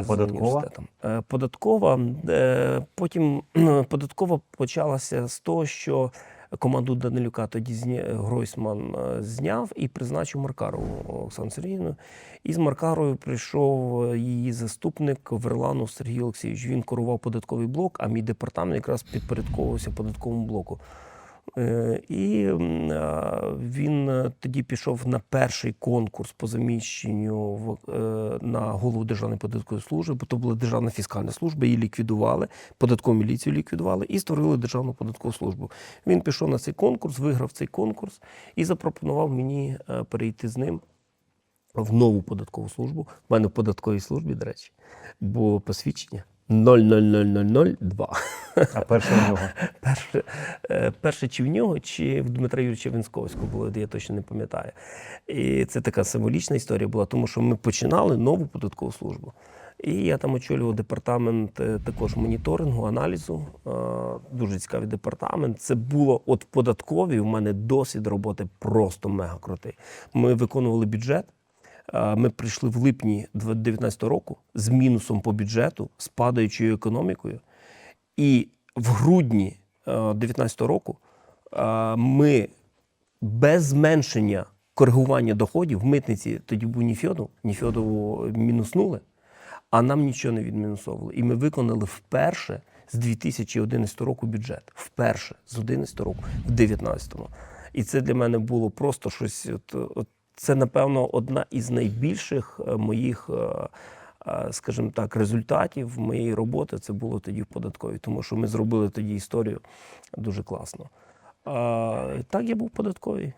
А податкова? Е, Податкова е, потім податкова почалася з того, що команду Данилюка тоді. Гройсман е, зняв і призначив Маркарову Оксану Сергіївну. І з Маркаровою прийшов її заступник Верланов Сергій Олексійович. Він керував податковий блок, а мій департамент якраз підпорядковувався податковому блоку. Е, І він е, тоді пішов на перший конкурс по заміщенню е, на голову Державної податкової служби, бо то була Державна фіскальна служба, її ліквідували, податкову міліцію ліквідували і створили Державну податкову службу. Він пішов на цей конкурс, виграв цей конкурс і запропонував мені перейти з ним в нову податкову службу. У мене в податковій службі, до речі, було посвідчення 00002. А перше в нього. Перше, е, перше чи в нього, чи в Дмитра Юрійовича Вінськовського було, я точно не пам'ятаю. І це така символічна історія була, тому що ми починали нову податкову службу. І я там очолював департамент е, також моніторингу, аналізу. Е, Дуже цікавий департамент. Це було от в податковій. У мене досвід роботи просто мега крутий. Ми виконували бюджет. Е, Ми прийшли в липні 2019 року з мінусом по бюджету, з падаючою економікою. І в грудні 2019 року е, ми без зменшення коригування доходів в митниці тоді був Ніфьодов, Ніфьодову мінуснули, а нам нічого не відмінусовували. І ми виконали вперше з 2011 року бюджет. Вперше з 2011 року, в 2019. І це для мене було просто щось. От, от, це, напевно, одна із найбільших е, моїх, е, е, скажімо так, результатів моєї роботи. Це було тоді в податковій, тому що ми зробили тоді історію дуже класно. Так я був в податковій.